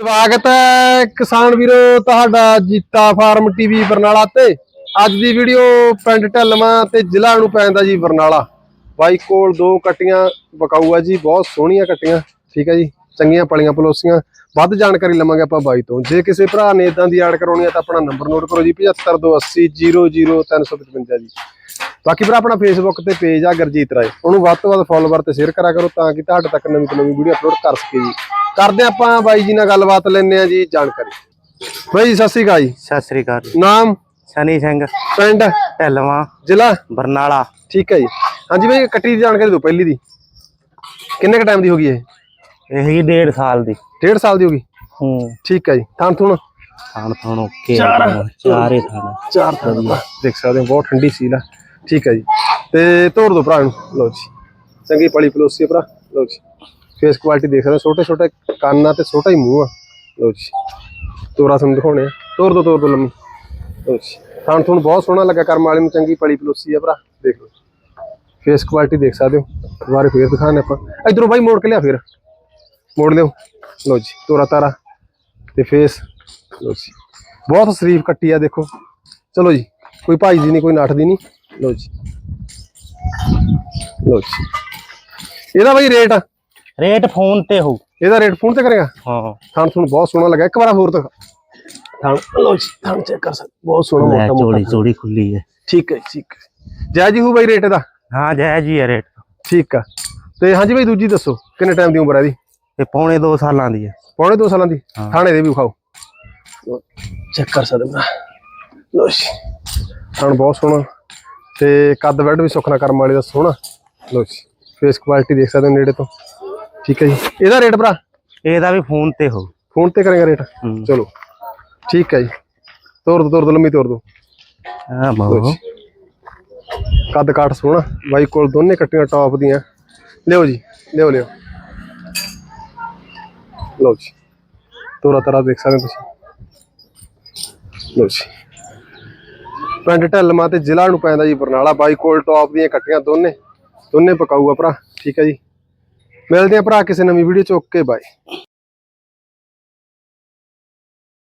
ਸਵਾਗਤ ਹੈ ਕਿਸਾਨ ਵੀਰੋ ਤੁਹਾਡਾ ਜੀਤਾ ਫਾਰਮ ਟੀਵੀ ਬਰਨਾਲਾ ਤੇ। ਅੱਜ ਦੀ ਵੀਡੀਓ ਪਿੰਡ ਢੱਲਵਾਂ ਤੇ ਜ਼ਿਲ੍ਹਾ ਨੂੰ ਪੈਂਦਾ ਜੀ ਬਰਨਾਲਾ। ਬਾਈ ਕੋਲ ਦੋ ਕਟੀਆਂ ਬਕਾਊ ਆ ਜੀ, ਬਹੁਤ ਸੋਹਣੀਆਂ ਕਟੀਆਂ, ਠੀਕ ਹੈ ਜੀ, ਚੰਗੀਆਂ ਪਲੀਆਂ ਪਲੋਸੀਆਂ। ਵੱਧ ਜਾਣਕਾਰੀ ਲਵਾਂਗੇ ਆਪਾਂ ਬਾਈ ਤੋਂ। ਜੇ ਕਿਸੇ ਭਰਾ ਨੇ ਇਦਾਂ ਦੀ ਐਡ ਕਰਾਉਣੀ ਹੈ ਤਾਂ ਆਪਣਾ ਨੰਬਰ ਨੋਟ ਕਰੋ ਜੀ 7528000355 ਜੀ। ਬਾਕੀ ਭਰਾ ਆਪਣਾ ਫੇਸਬੁੱਕ ਤੇ ਪੇਜ ਆ ਗਰਜੀਤ ਰਾਏ। ਉਹਨੂੰ ਵੱਧ ਤੋਂ ਵੱਧ ਫੋਲੋਵਰ ਤੇ ਸ਼ੇਅਰ ਕਰਿਆ ਕਰੋ ਤਾਂ ਕਿ ਤੁਹਾਡੇ ਤੱਕ ਨਵੀਂ ਤੋਂ ਨਵੀਂ ਵੀਡੀਓ ਅਪਲੋਡ ਕਰ ਸਕੀਏ ਜੀ। ਕਰਦੇ ਆਪਾਂ ਬਾਈ ਜੀ ਨਾਲ ਗੱਲਬਾਤ ਲੈਣੇ ਆ ਜੀ ਜਾਣਕਾਰੀ। ਬਾਈ ਜੀ, ਸਤਿ ਸ਼੍ਰੀ ਅਕਾਲ ਜੀ। ਸਤਿ ਸ੍ਰੀ ਅਕਾਲ ਨਾਮ? ਸਨੀ ਸਿੰਘ। ਪਿੰਡ? ਢਲਵਾ। ਜ਼ਿਲ੍ਹਾ? ਬਰਨਾਲਾ। ਠੀਕ ਹੈ ਜੀ। ਹਾਂਜੀ ਬਾਈ ਕੱਟੀ ਦੀ ਜਾਣਕਾਰੀ ਦਿਓ ਪਹਿਲੀ ਦੀ। ਕਿੰਨੇ ਕ ਟਾਈਮ ਦੀ ਹੋ ਗਈ ਇਹ? ਇਹ ਹੈਗੀ ਡੇਢ ਸਾਲ ਦੀ। ਡੇਢ ਸਾਲ ਦੀ ਹੋ ਗਈ? ਹੂੰ। ਠੀਕ ਹੈ ਜੀ। ਥਾਂ ਥੁਣ? ਥਾਣ ਥਾਣ ਓਕੇ ਚਾਰੇ। ਥਾਣ ਚਾਰ ਥਾਂ ਦੇਖ ਸਕਦੇ ਹੋ ਬਹੁਤ ਠੰਡੀ ਸੀਲ ਆ। ਠੀਕ ਹੈ ਜੀ। ਤੇ ਤੋੜ ਦੋ ਭਰਾ ਨੂੰ। ਲਓ ਜੀ। ਚੰਗੀ ਪਲੀ ਪਲੋਸੀ ਆ ਭਰਾ। ਲਓ ਜੀ। ਫੇਸ ਕੁਆਲਿਟੀ ਦੇਖ ਸਕਦੇ ਹੋ। ਛੋਟੇ ਛੋਟੇ ਕੰਨ ਆ ਤੇ ਛੋਟਾ ਹੀ ਮੂੰਹ ਆ। ਲਓ ਜੀ। ਤੋਰਾ ਤੁਹਾਨੂੰ ਦਿਖਾਉਣੇ ਆ। ਤੋੜ ਦੋ ਤੋੜ ਦੋ ਲੰਮੀ। ਲਓ ਜੀ। ਥਾਣ ਥੁਣ ਬਹੁਤ ਸੋਹਣਾ ਲੱਗਾ ਕਰਮ ਵਾਲੇ ਨੂੰ। ਚੰਗੀ ਪਲੀ ਪਲੋਸੀ ਆ ਭਰਾ। ਦੇਖ ਲਓ। ਫੇਸ ਕੁਆਲਿਟੀ ਦੇਖ ਸਕਦੇ ਹੋ। ਦੁਬਾਰੇ ਫੇਰ ਦਿਖਾਣੇ ਆਪਾਂ। ਇਧਰੋਂ ਬਾਈ ਮੋੜ ਕੇ ਲਿਆ ਫੇਰ। ਮੋੜ ਲਿਓ। ਲਓ ਜੀ। ਤੋਰਾ ਤਾਰਾ। ਤੇ ਫੇਸ ਲਓ ਜੀ। ਬਹੁਤ ਸ਼ਰੀਫ ਕੱਟੀ ਆ, ਦੇਖੋ। ਚਲੋ ਜੀ। ਕੋਈ ਭਾਈ ਦੀ ਨਹੀਂ, ਕੋਈ ਨਾਠ ਦੀ ਨਹੀਂ। ਲਓ ਜੀ। ਲਓ ਜੀ। ਇਹਦਾ ਬਾਈ ਰੇਟ? ਰੇਟ ਫੋਨ ਤੇ ਹੋ ਇਹਦਾ ਰੇਟ ਫੋਨ ਤੇ ਕਰੇਗਾ? ਹਾਂ। ਥਣ ਤੁਹਾਨੂੰ ਬਹੁਤ ਸੋਹਣਾ ਲੱਗਾ। ਇੱਕ ਵਾਰ ਹੋਰ ਦਿਖਾ। ਥਣ ਲਓ ਜੀ ਥਣ ਚੈੱਕ ਕਰ ਸਕਦੇ। ਬਹੁਤ ਸੋਹਣਾ ਲੈ ਮੋਟਾ ਚੋੜੀ ਮੋਟਾ ਚੋੜੀ ਖੁੱਲੀ ਹੈ। ਠੀਕ ਹੈ ਜੀ, ਠੀਕ ਹੈ। ਜੈ ਜੀ ਹੂ ਬਾਈ ਰੇਟ ਇਹਦਾ? ਹਾਂ ਜੈ ਜੀ ਹੈ ਰੇਟ। ਠੀਕ ਆ। ਤੇ ਹਾਂਜੀ ਬਾਈ ਦੂਜੀ ਦੱਸੋ ਕਿੰਨੇ ਟਾਈਮ ਦੀ ਉਮਰ ਹੈ ਇਹਦੀ? ਇਹ ਪੌਣੇ 2 ਸਾਲਾਂ ਦੀ ਹੈ। ਪੌਣੇ 2 ਸਾਲਾਂ ਦੀ? ਹਾਂ। ਥਾਣੇ ਦੇ ਵੀ ਵਿਖਾਓ। ਚੈੱਕ ਕਰ ਸਕਦੇ ਹੋ ਲੋ ਜੀ। ਥਣ ਬਹੁਤ ਸੋਹਣਾ। ਤੇ ਕੱਦ ਬੈੱਡ ਵੀ ਸੁਖਨਾ ਕਰਮ ਵਾਲੇ ਦਾ ਸੋਹਣਾ। ਲੋ ਜੀ ਫੇਸ ਕੁਆਲਿਟੀ ਦੇਖ ਸਕਦੇ ਹੋ ਨੇੜੇ ਤੋਂ। ਠੀਕ ਹੈ ਜੀ। ਇਹਦਾ ਰੇਟ ਭਰਾ? ਇਹਦਾ ਵੀ ਫੋਨ ਤੇ ਹੋ। ਫੋਨ ਤੇ ਕਰੇਗਾ ਰੇਟ? ਚਲੋ ਠੀਕ ਹੈ ਜੀ। ਤੋਰ ਦੋ ਤੋਰ ਦੋ ਲੰਮੀ ਤੋਰ ਦੋ। ਆ ਬਾਬੂ ਕੱਦ ਕਾਠ ਸੋਹਣਾ। ਬਾਈ ਕੋਲ ਦੋਨੇ ਕੱਟੀਆਂ ਟੌਪ ਦੀਆਂ। ਲਿਓ ਜੀ ਲਿਓ ਲਿਓ। ਲਓ ਜੀ। ਤੋਰਾ ਤਰਾ ਦੇਖ ਸਕਦੇ ਤੁਸੀਂ। ਲਓ ਜੀ। ਪਿੰਡ ਢੱਲਮਾ ਤੇ ਜ਼ਿਲ੍ਹਾ ਨੂੰ ਪੈਂਦਾ ਜੀ ਬਰਨਾਲਾ। ਬਾਈ ਕੋਲ ਟੌਪ ਦੀਆਂ ਕੱਟੀਆਂ ਦੋਨੇ ਦੋਨੇ ਪਕਾਊਗਾ ਭਰਾ। ਠੀਕ ਹੈ ਜੀ। ਮਿਲਦੇ ਆ ਭਰਾ ਕਿਸੇ ਨਵੀਂ ਵੀਡੀਓ ਚ। Okay bye